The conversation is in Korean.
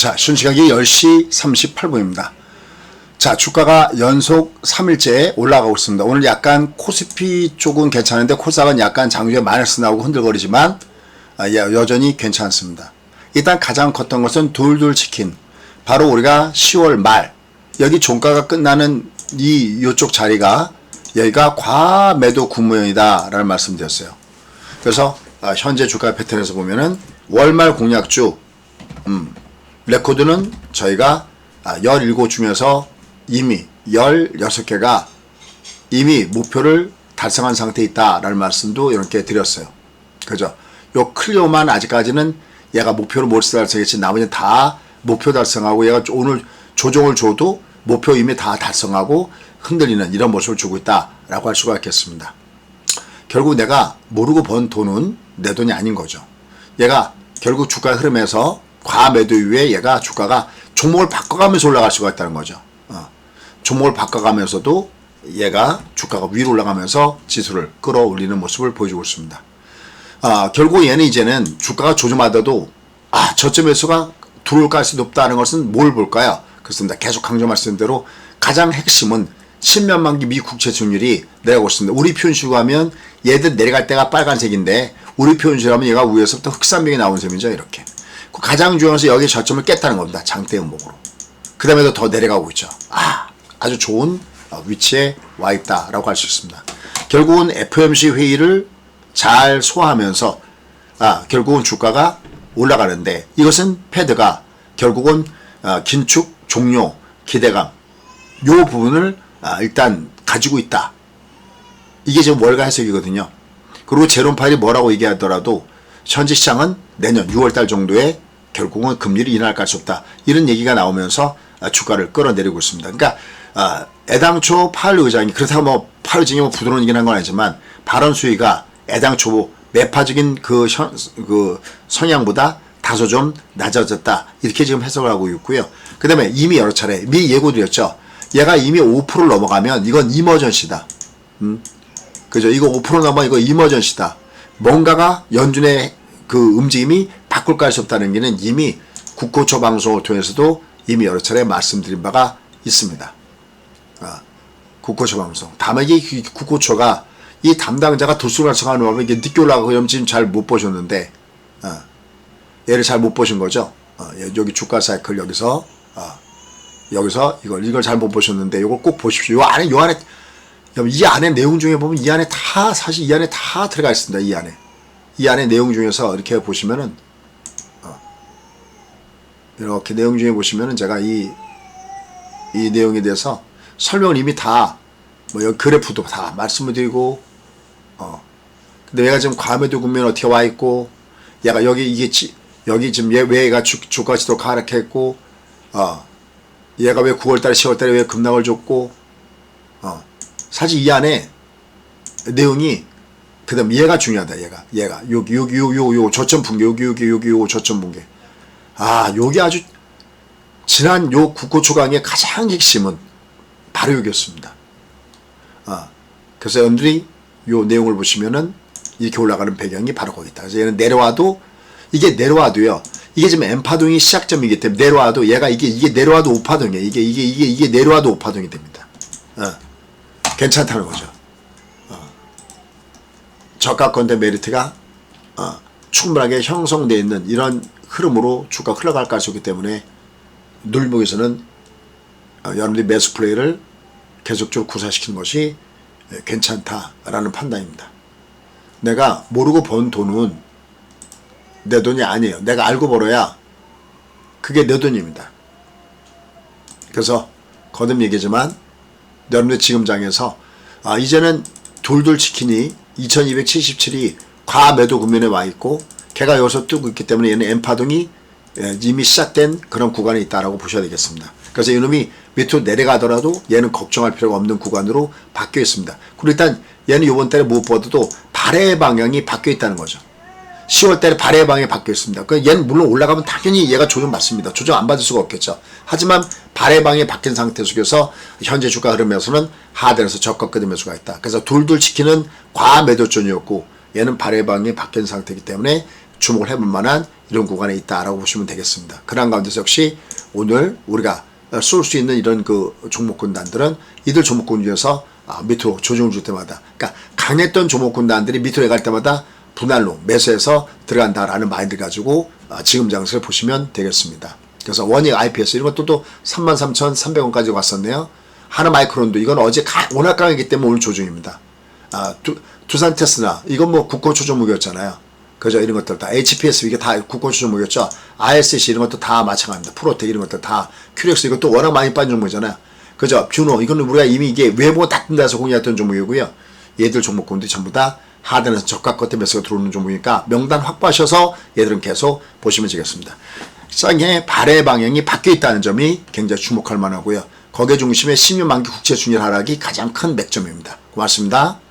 자, 순시각이 10시 38분입니다. 자, 주가가 연속 3일째 올라가고 있습니다. 오늘 약간 코스피 쪽은 괜찮은데 코스닥은 약간 장중에 마이너스 나오고 흔들거리지만 아, 예, 여전히 괜찮습니다. 일단 가장 컸던 것은 돌돌 치킨. 바로 우리가 10월 말 여기 종가가 끝나는 이 요쪽 자리가 여기가 과매도 국무연이다라는 말씀드렸어요. 그래서 아, 현재 주가 패턴에서 보면은 월말 공약주 음, 레코드는 저희가 17 중에서 이미 16개가 이미 목표를 달성한 상태에 있다라는 말씀도 이렇게 드렸어요. 그죠? 요 클리오만 아직까지는 얘가 목표를 못 달성했지 나머지는 다 목표 달성하고 얘가 오늘 조정을 줘도 목표 이미 다 달성하고 흔들리는 이런 모습을 주고 있다라고 할 수가 있겠습니다. 결국 내가 모르고 번 돈은 내 돈이 아닌 거죠. 얘가 결국 주가 흐름에서 과매도 이후에 얘가 주가가 종목을 바꿔가면서 올라갈 수가 있다는 거죠. 어. 종목을 바꿔가면서도 얘가 주가가 위로 올라가면서 지수를 끌어올리는 모습을 보여주고 있습니다. 아, 결국 얘는 이제는 주가가 조정하더라도 아, 저점에서가 들어올 가능성이 높다는 것은 뭘 볼까요? 그렇습니다. 계속 강조 말씀드린 대로 가장 핵심은 10년 만기 미 국채 수익률이 내려가고 있습니다. 우리 표현식으로 하면 얘들 내려갈 때가 빨간색인데 우리 표현식으로 하면 얘가 위에서부터 흑산명이 나오는 셈이죠. 이렇게. 그 가장 중요해서 여기 저점을 깼다는 겁니다. 장대 음목으로. 그 다음에도 더 내려가고 있죠. 아, 아주 좋은 위치에 와 있다라고 할 수 있습니다. 결국은 FOMC 회의를 잘 소화하면서 아, 결국은 주가가 올라가는데 이것은 패드가 결국은 아, 긴축 종료 기대감 요 부분을 아, 일단 가지고 있다. 이게 지금 월가 해석이거든요. 그리고 제롬 파일이 뭐라고 얘기하더라도 현지 시장은 내년 6월달 정도에 결국은 금리를 인하할 수 없다. 이런 얘기가 나오면서 아, 주가를 끌어내리고 있습니다. 그러니까 아, 애당초 파일 의장이 그렇다고 뭐 파일 의장이 뭐 부드러운 얘기는 건 아니지만 발언 수위가 애당초 매파적인 그, 현, 그 성향보다 다소 좀 낮아졌다. 이렇게 지금 해석을 하고 있고요. 그 다음에 이미 여러 차례 미 예고 드렸죠. 얘가 이미 5%를 넘어가면 이건 이머전시다. 음? 그죠? 이거 5% 넘어 이거 이머전시다. 뭔가가 연준의 그 움직임이 바꿀 가수 없다는 게는 이미 국고초 방송을 통해서도 이미 여러 차례 말씀드린 바가 있습니다. 아, 국고초 방송. 다만 이게 국고초가 이 담당자가 설정하는 법에 이게 늦게 올라가고 그럼 지금 잘 못 보셨는데, 아, 얘를 잘 못 보신 거죠. 아, 여기 주가 사이클 여기서, 아, 여기서 이걸, 이걸 잘 못 보셨는데, 이걸 꼭 보십시오. 요 안에, 요 안에, 이 안에 내용 중에 보면 이 안에 다, 사실 이 안에 다 들어가 있습니다. 이 안에. 이 안에 내용 중에서 이렇게 보시면은, 어, 이렇게 내용 중에 보시면은 제가 이, 이 내용에 대해서 설명을 이미 다, 뭐, 그래프도 다 말씀을 드리고, 어. 근데 얘가 지금 과매도 국면 어떻게 와 있고, 얘가 여기 이게 지, 여기 지금 얘, 왜 얘가 주, 주가 지도 하락했고, 어. 얘가 왜 9월달에 10월달에 왜 급락을 줬고, 어. 사실 이 안에 내용이 그다음 얘가 중요하다 얘가 얘가 여기 여기 요요요 저점 붕괴 여기 여기 여기 요 저점 붕괴 아 여기 아주 지난 요 국고 초강의 가장 핵심은 바로 여기였습니다. 아 그래서 여러분들이 요 내용을 보시면은 이렇게 올라가는 배경이 바로 거기 있다. 그래서 얘는 내려와도 이게 내려와도요. 이게 지금 엠파동이 시작점이기 때문에 내려와도 얘가 이게 이게 내려와도 오파동이에요. 이게 이게 이게 이게 내려와도 오파동이 됩니다. 어. 괜찮다는 거죠. 저가권대 메리트가 어, 충분하게 형성되어 있는 이런 흐름으로 주가 흘러갈 가능성이기 때문에 눌목에서는 어, 여러분들이 매수 플레이를 계속적으로 구사시키는 것이 괜찮다라는 판단입니다. 내가 모르고 번 돈은 내 돈이 아니에요. 내가 알고 벌어야 그게 내 돈입니다. 그래서 거듭 얘기지만 여러분들 지금 장에서 아, 이제는 돌돌 치킨이 2277이 과매도 국면에 와 있고 걔가 여기서 뜨고 있기 때문에 얘는 엠파동이 예, 이미 시작된 그런 구간에 있다라고 보셔야 되겠습니다. 그래서 이놈이 밑으로 내려가더라도 얘는 걱정할 필요가 없는 구간으로 바뀌어 있습니다. 그리고 일단 얘는 이번 달에 무엇보다도 발해 방향이 바뀌어 있다는 거죠. 10월 달에 발해 방향이 바뀌어 있습니다. 그 얘는 물론 올라가면 당연히 얘가 조정 받습니다. 조정 안 받을 수가 없겠죠. 하지만 발해 방향이 바뀐 상태 속에서 현재 주가 흐름에서는 하단에서 저가 끄는 매수가 있다. 그래서 둘둘 지키는 과 매도존이었고 얘는 발해 방향이 바뀐 상태이기 때문에 주목을 해볼 만한 이런 구간에 있다라고 보시면 되겠습니다. 그런 가운데서 역시 오늘 우리가 쏠 수 있는 이런 그 종목군단들은 이들 종목군 중에서 아, 밑으로 조정을 줄 때마다 그러니까 강했던 종목군단들이 밑으로 갈 때마다 분할로 매수해서 들어간다라는 마인드 가지고 아, 지금 장세를 보시면 되겠습니다. 그래서 원익 IPS 이런 것도 또 33,300원까지 왔었네요. 하나 마이크론도 이건 어제 가, 워낙 강했기 때문에 오늘 조정입니다. 아, 두, 두산 테스나 이건 뭐 국고 조정목이었잖아요. 그죠? 이런 것들 다 HPS 이게 다 국고 조정목이었죠. ISC 이런 것도 다 마찬가지입니다. 프로텍 이런 것들 다 큐렉스 이것도 워낙 많이 빠진 종목이잖아요. 그죠? 뷰노 이거는 우리가 이미 이게 외모가 딱 뜬다서 공유했던 종목이고요. 얘들 종목 군들이 전부 다 하단에서 저가 끝에 매수가 들어오는 종목이니까 명단 확보하셔서 얘들은 계속 보시면 되겠습니다. 쌍의 발의 방향이 바뀌어 있다는 점이 굉장히 주목할 만하고요. 거기에 중심에 10년 만기 국채 순위 하락이 가장 큰 맥점입니다. 고맙습니다.